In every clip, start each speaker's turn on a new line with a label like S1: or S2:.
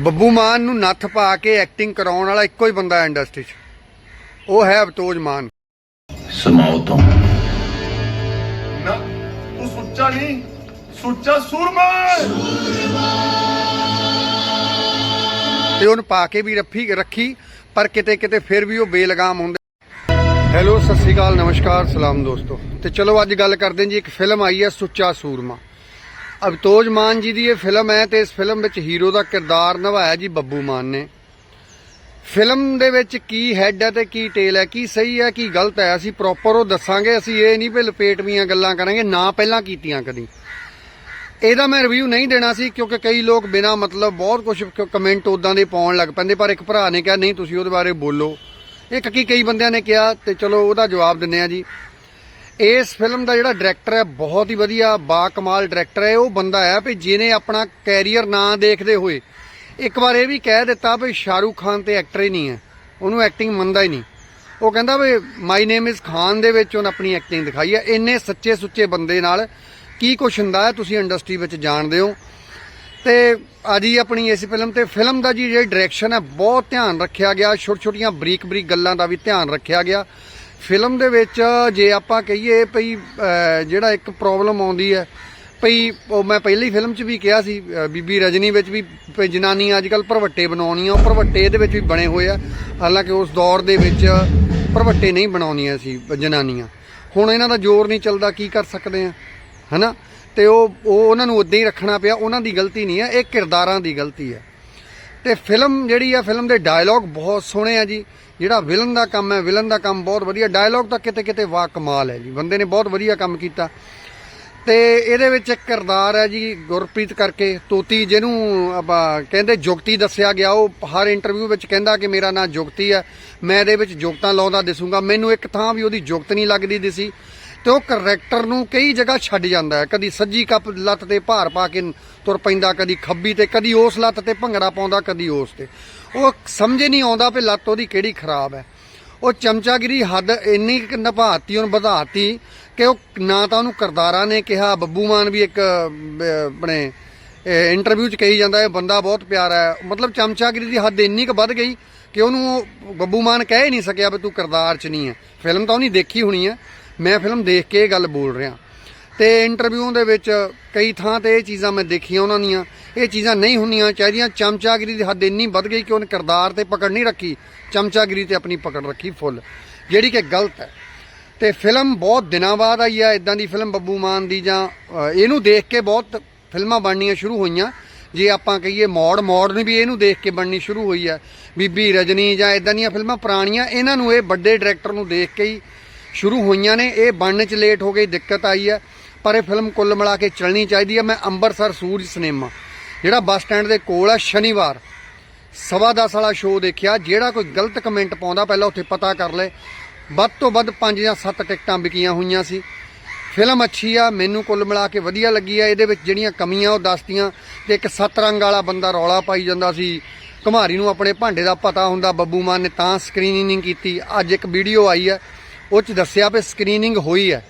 S1: ਬੱਬੂ ਮਾਨ ਨੂੰ ਨੱਥ ਪਾ ਕੇ ਐਕਟਿੰਗ ਕਰਾਉਣ ਵਾਲਾ ਇੱਕੋ ਹੀ ਬੰਦਾ ਹੈ ਇੰਡਸਟਰੀ 'ਚ। ਉਹ ਹੈ ਅਵਤੋਜ ਮਾਨ।
S2: ਸਮਾਓ ਤੋਂ
S3: ਨਾ ਤੂੰ ਸੁੱਚਾ ਨਹੀਂ ਸੁੱਚਾ ਸੂਰਮਾ।
S1: ਤੇ ਉਹਨੂੰ ਪਾ ਕੇ ਵੀ ਰੱਖੀ ਰੱਖੀ ਪਰ ਕਿਤੇ ਕਿਤੇ ਫਿਰ ਵੀ ਉਹ ਬੇਲਗਾਮ ਹੁੰਦੇ। ਹੈਲੋ ਸਤਿ ਸ੍ਰੀ ਅਕਾਲ ਨਮਸਕਾਰ ਸਲਾਮ ਦੋਸਤੋ। ਤੇ ਚਲੋ ਅੱਜ ਗੱਲ ਕਰਦੇ ਹਾਂ ਜੀ ਇੱਕ ਫਿਲਮ ਆਈ ਹੈ ਸੁੱਚਾ ਸੂਰਮਾ। ਅਵਤੋਜ ਮਾਨ ਜੀ ਦੀ ਇਹ ਫਿਲਮ ਹੈ ਤੇ ਇਸ ਫਿਲਮ ਵਿੱਚ ਹੀਰੋ ਦਾ ਕਿਰਦਾਰ ਨਿਭਾਇਆ ਜੀ ਬੱਬੂ ਮਾਨ ਨੇ। ਫਿਲਮ ਦੇ ਵਿੱਚ ਕੀ ਹੈੱਡ ਹੈ ਤੇ ਕੀ ਟੇਲ ਹੈ, ਕੀ ਸਹੀ ਹੈ, ਕੀ ਗਲਤ ਹੈ, ਅਸੀਂ ਪ੍ਰੋਪਰ ਉਹ ਦੱਸਾਂਗੇ, ਅਸੀਂ ਇਹ ਨਹੀਂ ਵੀ ਲਪੇਟਵੀਆਂ ਗੱਲਾਂ ਕਰਾਂਗੇ, ਨਾ ਪਹਿਲਾਂ ਕੀਤੀਆਂ ਕਦੀ। ਇਹਦਾ ਮੈਂ ਰਿਵਿਊ ਨਹੀਂ ਦੇਣਾ ਸੀ, ਕਿਉਂਕਿ ਕਈ ਲੋਕ ਬਿਨਾ ਮਤਲਬ ਬਹੁਤ ਕੁਝ ਕਮੈਂਟ ਉਦਾਂ ਦੇ ਪਾਉਣ ਲੱਗ ਪੈਂਦੇ, ਪਰ ਇੱਕ ਭਰਾ ਨੇ ਕਿਹਾ, ਨਹੀਂ, ਤੁਸੀਂ ਉਹਦੇ ਬਾਰੇ ਬੋਲੋ। ਇੱਕ, ਕੀ ਕਈ ਬੰਦਿਆਂ ਨੇ ਕਿਹਾ, ਤੇ ਚਲੋ ਉਹਦਾ ਜਵਾਬ ਦਿੰਨੇ ਆ ਜੀ। ਇਸ ਫਿਲਮ ਦਾ ਜਿਹੜਾ ਡਾਇਰੈਕਟਰ ਹੈ, ਬਹੁਤ ਹੀ ਵਧੀਆ ਬਾ ਕਮਾਲ ਡਾਇਰੈਕਟਰ ਹੈ, ਉਹ ਬੰਦਾ ਹੈ ਵੀ ਜਿਹਨੇ ਆਪਣਾ ਕੈਰੀਅਰ ਨਾ ਦੇਖਦੇ ਹੋਏ ਇੱਕ ਵਾਰ ਇਹ ਵੀ ਕਹਿ ਦਿੱਤਾ ਵੀ ਸ਼ਾਹਰੂਖ ਖਾਨ ਤੇ ਐਕਟਰ ਹੀ ਨਹੀਂ ਹੈ, ਉਹਨੂੰ ਐਕਟਿੰਗ ਮੰਨਦਾ ਹੀ ਨਹੀਂ। ਉਹ ਕਹਿੰਦਾ ਵੀ ਮਾਈ ਨੇਮ ਇਜ਼ ਖਾਨ ਦੇ ਵਿੱਚ ਉਹਨੇ ਆਪਣੀ ਐਕਟਿੰਗ ਦਿਖਾਈ ਹੈ, ਇੰਨੇ ਸੱਚੇ ਸੁੱਚੇ ਬੰਦੇ ਨਾਲ ਕੀ ਕੁਛ ਹੁੰਦਾ ਹੈ, ਤੁਸੀਂ ਇੰਡਸਟਰੀ ਵਿੱਚ ਜਾਣਦੇ ਹੋ। ਤੇ ਅੱਜ ਹੀ ਆਪਣੀ ਇਸ ਫਿਲਮ ਤੇ ਫਿਲਮ ਦਾ ਜੀ ਜਿਹੜੀ ਡਾਇਰੈਕਸ਼ਨ ਹੈ, ਬਹੁਤ ਧਿਆਨ ਰੱਖਿਆ ਗਿਆ ਛੋਟੀ ਛੋਟੀਆਂ ਬਰੀਕ ਬਰੀਕ ਗੱਲਾਂ ਦਾ ਵੀ ਧਿਆਨ ਰੱਖਿਆ ਗਿਆ। ਫਿਲਮ ਦੇ ਵਿੱਚ ਜੇ ਆਪਾਂ ਕਹੀਏ ਭਈ ਜਿਹੜਾ ਇੱਕ ਪ੍ਰੋਬਲਮ ਆਉਂਦੀ ਹੈ, ਭਈ ਉਹ ਮੈਂ ਪਹਿਲੀ ਫਿਲਮ 'ਚ ਵੀ ਕਿਹਾ ਸੀ ਬੀਬੀ ਰਜਨੀ ਵਿੱਚ ਵੀ ਭਈ ਜਨਾਨੀਆਂ ਅੱਜ ਕੱਲ ਭਰਵੱਟੇ ਬਣਾਉਣੀਆਂ, ਉਹ ਭਰਵੱਟੇ ਇਹਦੇ ਵਿੱਚ ਵੀ ਬਣੇ ਹੋਏ ਆ। ਹਾਲਾਂਕਿ ਉਸ ਦੌਰ ਦੇ ਵਿੱਚ ਭਰਵੱਟੇ ਨਹੀਂ ਬਣਾਉਣੀਆਂ ਸੀ ਜਨਾਨੀਆਂ। ਹੁਣ ਇਹਨਾਂ ਦਾ ਜ਼ੋਰ ਨਹੀਂ ਚੱਲਦਾ, ਕੀ ਕਰ ਸਕਦੇ ਆ, ਹਨਾ? ਤੇ ਉਹ ਉਹ ਉਹਨਾਂ ਨੂੰ ਉਦਾਂ ਹੀ ਰੱਖਣਾ ਪਿਆ, ਉਹਨਾਂ ਦੀ ਗਲਤੀ ਨਹੀਂ ਹੈ, ਇਹ ਕਿਰਦਾਰਾਂ ਦੀ ਗਲਤੀ ਹੈ। ਤੇ ਫਿਲਮ ਜਿਹੜੀ ਆ, ਫਿਲਮ ਦੇ ਡਾਇਲੌਗ ਬਹੁਤ ਸੋਹਣੇ ਆ ਜੀ। ਜਿਹੜਾ ਵਿਲਨ ਦਾ ਕੰਮ ਹੈ ਵਿਲਨ ਦਾ ਕੰਮ ਬਹੁਤ ਵਧੀਆ। ਡਾਇਲੌਗ ਤਾਂ ਕਿਤੇ ਕਿਤੇ ਵਾ ਕਮਾਲ ਹੈ ਜੀ। ਬੰਦੇ ਨੇ ਬਹੁਤ ਵਧੀਆ ਕੰਮ ਕੀਤਾ। ਤੇ ਇਹਦੇ ਵਿੱਚ ਇੱਕ ਕਿਰਦਾਰ ਹੈ ਜੀ, ਗੁਰਪ੍ਰੀਤ ਕਰਕੇ। ਤੋਤੀ ਜਿਹਨੂੰ ਆਪਾਂ ਕਹਿੰਦੇ ਜੁਗਤੀ ਦੱਸਿਆ ਗਿਆ। ਉਹ ਹਰ ਇੰਟਰਵਿਊ ਵਿੱਚ ਕਹਿੰਦਾ ਕਿ ਮੇਰਾ ਨਾਂ ਜੁਗਤੀ ਹੈ। ਮੈਂ ਇਹਦੇ ਵਿੱਚ ਜੁਗਤਾਂ ਲਾਉਂਦਾ ਦਿਸੂੰਗਾ। ਮੈਨੂੰ ਇੱਕ ਥਾਂ ਵੀ ਉਹਦੀ ਜੁਗਤ ਨਹੀਂ ਲੱਗਦੀ ਦਿਸੀ। ਤੇ ਉਹ ਕਰੈਕਟਰ ਨੂੰ ਕਈ ਜਗ੍ਹਾ ਛੱਡ ਜਾਂਦਾ ਹੈ। ਕਦੀ ਸੱਜੀ ਕੱਪ ਲੱਤ ਤੇ ਭਾਰ ਪਾ ਕੇ ਤੁਰ ਪੈਂਦਾ, ਕਦੀ ਖੱਬੀ ਤੇ, ਕਦੀ ਉਸ ਲੱਤ ਤੇ ਭੰਗੜਾ ਪਾਉਂਦਾ, ਕਦੀ ਉਸ ਤੇ। ਉਹ ਸਮਝੇ ਨਹੀਂ ਆਉਂਦਾ ਵੀ ਲੱਤ ਉਹਦੀ ਕਿਹੜੀ ਖਰਾਬ ਹੈ। ਉਹ ਚਮਚਾਗਿਰੀ ਹੱਦ ਇੰਨੀ ਕੁ ਨਿਭਾਤੀ, ਉਹਨ ਵਧਾਤੀ ਕਿ ਉਹ ਨਾ ਤਾਂ ਉਹਨੂੰ ਕਰਦਾਰਾ ਨੇ ਕਿਹਾ, ਬੱਬੂ ਮਾਨ ਵੀ ਇੱਕ ਆਪਣੇ ਇੰਟਰਵਿਊ 'ਚ ਕਹੀ ਜਾਂਦਾ, ਇਹ ਬੰਦਾ ਬਹੁਤ ਪਿਆਰਾ ਹੈ। ਮਤਲਬ ਚਮਚਾਗਿਰੀ ਦੀ ਹੱਦ ਇੰਨੀ ਕੁ ਵੱਧ ਗਈ ਕਿ ਉਹਨੂੰ ਉਹ ਬੱਬੂ ਮਾਨ ਕਹਿ ਹੀ ਨਹੀਂ ਸਕਿਆ ਵੀ ਤੂੰ ਕਰਦਾਰ 'ਚ ਨਹੀਂ ਹੈ। ਫਿਲਮ ਤਾਂ ਉਹਨੇ ਦੇਖੀ ਹੋਣੀ ਹੈ। ਮੈਂ ਫਿਲਮ ਦੇਖ ਕੇ ਇਹ ਗੱਲ ਬੋਲ ਰਿਹਾ। ਤੇ ਇੰਟਰਵਿਊ ਦੇ ਵਿੱਚ ਕਈ ਥਾਂ ਤੇ ਇਹ ਚੀਜ਼ਾਂ ਮੈਂ ਦੇਖੀਆਂ ਉਹਨਾਂ ਦੀਆਂ। ਇਹ ਚੀਜ਼ਾਂ ਨਹੀਂ ਹੁੰਦੀਆਂ ਚਾਹੀਦੀਆਂ ਚਮਚਾਗਿਰੀ ਦੀ ਹੱਦ ਇੰਨੀ ਵੱਧ ਗਈ ਕਿ ਉਹਨੇ ਕਿਰਦਾਰ ਤੇ ਪਕੜ ਨਹੀਂ ਰੱਖੀ, ਚਮਚਾਗਿਰੀ ਤੇ ਆਪਣੀ ਪਕੜ ਰੱਖੀ ਫੁੱਲ। ਜਿਹੜੀ ਕਿ ਗਲਤ ਹੈ। ਤੇ ਫਿਲਮ ਬਹੁਤ ਦਿਨਾਂ ਬਾਅਦ ਆਈ ਆ ਇਦਾਂ ਦੀ ਫਿਲਮ ਬੱਬੂ ਮਾਨ ਦੀ ਜਾਂ ਇਹਨੂੰ ਦੇਖ ਕੇ ਬਹੁਤ ਫਿਲਮਾਂ ਬਣਨੀਆਂ ਸ਼ੁਰੂ ਹੋਈਆਂ। ਜੇ ਆਪਾਂ ਕਹੀਏ ਮੋੜ ਮੋੜ ਨੇ ਵੀ ਇਹਨੂੰ ਦੇਖ ਕੇ ਬਣਨੀ ਸ਼ੁਰੂ ਹੋਈ ਹੈ ਬੀਬੀ ਰਜਨੀ ਜਾਂ ਇਦਾਂ ਦੀਆਂ ਫਿਲਮਾਂ ਪੁਰਾਣੀਆਂ, ਇਹਨਾਂ ਨੂੰ ਇਹ ਵੱਡੇ ਡਾਇਰੈਕਟਰ ਨੂੰ ਦੇਖ ਕੇ ਹੀ ਸ਼ੁਰੂ ਹੋਈਆਂ ਨੇ, ਇਹ ਬਣਨ 'ਚ ਲੇਟ ਹੋ ਗਈ, ਦਿੱਕਤ ਆਈ ਹੈ, ਪਰ ਇਹ ਫਿਲਮ ਕੁੱਲ ਮਿਲਾ ਕੇ ਚੱਲਣੀ ਚਾਹੀਦੀ ਹੈ। ਮੈਂ ਅੰਮ੍ਰਿਤਸਰ ਸੂਰਜ ਸਿਨੇਮਾ ਜਿਹੜਾ ਬੱਸ ਸਟੈਂਡ ਦੇ ਕੋਲ ਆ ਸ਼ਨੀਵਾਰ, ਸਵਾ ਦਸ ਵਾਲਾ ਸ਼ੋਅ ਦੇਖਿਆ। ਜਿਹੜਾ ਕੋਈ ਗਲਤ ਕਮੈਂਟ ਪਾਉਂਦਾ, ਪਹਿਲਾਂ ਉੱਥੇ ਪਤਾ ਕਰ ਲੈ। ਵੱਧ ਤੋਂ ਵੱਧ 5 ਜਾਂ 7 ਟਿਕਟਾਂ ਵਿਕੀਆਂ ਹੋਈਆਂ ਸੀ। ਫਿਲਮ ਅੱਛੀ ਆ, ਮੈਨੂੰ ਕੁੱਲ ਮਿਲਾ ਕੇ ਵਧੀਆ ਲੱਗੀ ਆ। ਇਹਦੇ ਵਿੱਚ ਜਿਹੜੀਆਂ ਕਮੀਆਂ ਉਹ ਦੱਸਤੀਆਂ ਤੇ ਇੱਕ ਸੱਤ ਰੰਗ ਵਾਲਾ ਬੰਦਾ ਰੌਲਾ ਪਾਈ ਜਾਂਦਾ ਸੀ। ਕੁਮਾਰੀ ਨੂੰ ਆਪਣੇ ਭਾਂਡੇ ਦਾ ਪਤਾ ਹੁੰਦਾ, ਬੱਬੂ ਮਾਨ ਨੇ ਤਾਂ ਸਕਰੀਨਿੰਗ ਕੀਤੀ। ਅੱਜ ਇੱਕ ਵੀਡੀਓ ਆਈ ਹੈ ਉਹ ਚ ਦੱਸਿਆ ਵੀ ਸਕਰੀਨਿੰਗ ਹੋਈ ਹੈ।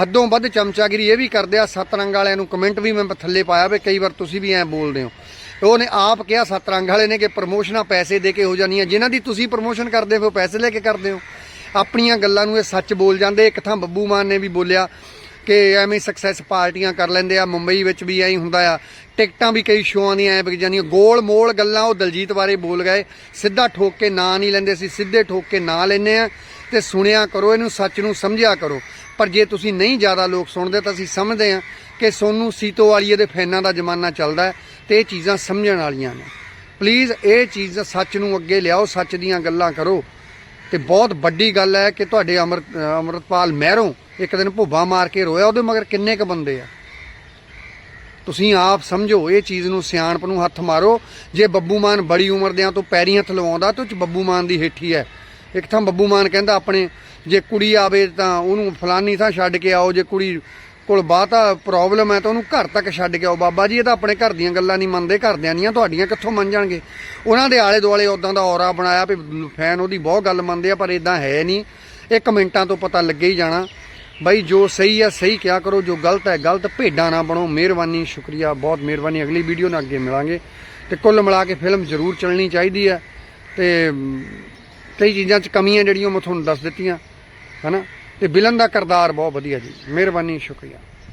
S1: ਹੱਦੋਂ ਵੱਧ ਚਮਚਾਗਿਰੀ ਇਹ ਵੀ ਕਰਦੇ ਆ ਸੱਤ ਰੰਗ ਵਾਲਿਆਂ ਨੂੰ ਕਮੈਂਟ ਵੀ ਮੈਂ ਥੱਲੇ ਪਾਇਆ ਵੀ ਕਈ ਵਾਰ ਤੁਸੀਂ ਵੀ ਐਂ ਬੋਲਦੇ ਹੋ। ਉਹਨੇ ਆਪ ਕਿਹਾ ਸੱਤ ਰੰਗ ਵਾਲੇ ਨੇ ਕਿ ਪ੍ਰਮੋਸ਼ਨਾਂ ਪੈਸੇ ਦੇ ਕੇ ਹੋ ਜਾਣੀਆਂ ਜਿਨ੍ਹਾਂ ਦੀ ਤੁਸੀਂ ਪ੍ਰਮੋਸ਼ਨ ਕਰਦੇ ਹੋ, ਪੈਸੇ ਲੈ ਕੇ ਕਰਦੇ ਹੋ। ਆਪਣੀਆਂ ਗੱਲਾਂ ਨੂੰ ਇਹ ਸੱਚ ਬੋਲ ਜਾਂਦੇ। ਇੱਕ ਥਾਂ ਬੱਬੂ ਮਾਨ ਨੇ ਵੀ ਬੋਲਿਆ ਕਿ ਐਵੇਂ ਸਕਸੈਸ ਪਾਰਟੀਆਂ ਕਰ ਲੈਂਦੇ ਆ, ਮੁੰਬਈ ਵਿੱਚ ਵੀ ਐਂ ਹੀ ਹੁੰਦਾ ਆ। ਟਿਕਟਾਂ ਵੀ ਕਈ ਸ਼ੋਆਂ ਦੀਆਂ ਐ ਵਿਕ ਜਾਂਦੀਆਂ। ਗੋਲ ਮੋਲ ਗੱਲਾਂ ਉਹ ਦਲਜੀਤ ਬਾਰੇ ਬੋਲ ਗਏ। ਸਿੱਧਾ ਠੋਕ ਕੇ ਨਾਂ ਨਹੀਂ ਲੈਂਦੇ ਸੀ, ਸਿੱਧੇ ਠੋਕ ਕੇ ਨਾਂ ਲੈਂਦੇ ਆ। ਤੇ ਸੁਣਿਆ ਕਰੋ, ਇਹਨੂੰ ਸੱਚ ਨੂੰ ਸਮਝਿਆ ਕਰੋ। ਪਰ ਜੇ ਤੁਸੀਂ ਨਹੀਂ ਜ਼ਿਆਦਾ ਲੋਕ ਸੁਣਦੇ, ਤਾਂ ਅਸੀਂ ਸਮਝਦੇ ਆ ਕਿ ਸੋਨੂੰ ਸੀਤੋ ਵਾਲੀਏ ਦੇ ਫੈਨਾਂ ਦਾ ਜ਼ਮਾਨਾ ਚੱਲਦਾ ਹੈ ਤੇ ਇਹ ਚੀਜ਼ਾਂ ਸਮਝਣ ਵਾਲੀਆਂ ਨੇ। ਪਲੀਜ਼ ਇਹ ਚੀਜ਼ ਸੱਚ ਨੂੰ ਅੱਗੇ ਲਿਆਓ, ਸੱਚ ਦੀਆਂ ਗੱਲਾਂ ਕਰੋ। ਤੇ ਬਹੁਤ ਵੱਡੀ ਗੱਲ ਹੈ ਕਿ ਤੁਹਾਡੇ ਅਮਰਤ ਅਮਰਤਪਾਲ ਮਹਿਰੋਂ ਇੱਕ ਦਿਨ ਭੁੱਬਾ ਮਾਰ ਕੇ ਰੋਇਆ, ਉਹਦੇ ਮਗਰ ਕਿੰਨੇ ਕ ਬੰਦੇ ਆ? ਤੁਸੀਂ ਆਪ ਸਮਝੋ, ਇਹ ਚੀਜ਼ ਨੂੰ ਸਿਆਣਪ ਨੂੰ ਹੱਥ ਮਾਰੋ। ਜੇ ਬੱਬੂ ਮਾਨ ਬੜੀ ਉਮਰ ਦਿਆਂ ਤੋਂ ਪੈਰੀ ਹੱਥ ਲਵਾਉਂਦਾ, ਤਾਂ ਉਹ ਚ ਬੱਬੂ ਮਾਨ ਦੀ ਹੇਠੀ ਹੈ। ਇੱਕ ਥਾਂ ਬੱਬੂ ਮਾਨ ਕਹਿੰਦਾ ਆਪਣੇ, ਜੇ ਕੁੜੀ ਆਵੇ ਤਾਂ ਉਹਨੂੰ ਫਲਾਨੀ ਥਾਂ ਛੱਡ ਕੇ ਆਓ, ਜੇ ਕੁੜੀ ਕੋਲ ਬਾਤਾ ਪ੍ਰੋਬਲਮ ਹੈ ਤਾਂ ਉਹਨੂੰ ਘਰ ਤੱਕ ਛੱਡ ਕੇ ਆਓ। ਬਾਬਾ ਜੀ ਇਹ ਤਾਂ ਆਪਣੇ ਘਰ ਦੀਆਂ ਗੱਲਾਂ ਨਹੀਂ ਮੰਨਦੇ, ਘਰਦਿਆਂ ਦੀਆਂ, ਤੁਹਾਡੀਆਂ ਕਿੱਥੋਂ ਮੰਨ ਜਾਣਗੇ? ਉਹਨਾਂ ਦੇ ਆਲੇ ਦੁਆਲੇ ਉਦਾਂ ਦਾ ਔਰਾ ਬਣਾਇਆ ਵੀ ਫੈਨ ਉਹਦੀ ਬਹੁਤ ਗੱਲ ਮੰਨਦੇ ਆ, ਪਰ ਇਦਾਂ ਹੈ ਨਹੀਂ। ਇਹ ਕਮੈਂਟਾਂ ਤੋਂ ਪਤਾ ਲੱਗੇ ਹੀ ਜਾਣਾ। ਬਾਈ ਜੋ ਸਹੀ ਹੈ, ਸਹੀ ਕਿਆ ਕਰੋ, ਜੋ ਗਲਤ ਹੈ, ਗਲਤ ਭੇਡਾਂ ਨਾ ਬਣੋ। ਮਿਹਰਬਾਨੀ, ਸ਼ੁਕਰੀਆ, ਬਹੁਤ ਮਿਹਰਬਾਨੀ। ਅਗਲੀ ਵੀਡੀਓ ਨਾਲ ਅੱਗੇ ਮਿਲਾਂਗੇ। ਤੇ ਕੁੱਲ ਮਿਲਾ ਕੇ ਫਿਲਮ ਜ਼ਰੂਰ ਚੱਲਣੀ ਚਾਹੀਦੀ ਹੈ। ਤੇ ਕਈ ਚੀਜ਼ਾਂ 'ਚ ਕਮੀਆਂ ਜਿਹੜੀਆਂ ਮੈਂ ਤੁਹਾਨੂੰ ਦੱਸ ਦਿੱਤੀਆਂ, ਹਨਾ? ਤੇ ਵਿਲਨ ਦਾ ਕਿਰਦਾਰ ਬਹੁਤ ਵਧੀਆ ਜੀ। ਮਿਹਰਬਾਨੀ ਸ਼ੁਕਰੀਆ।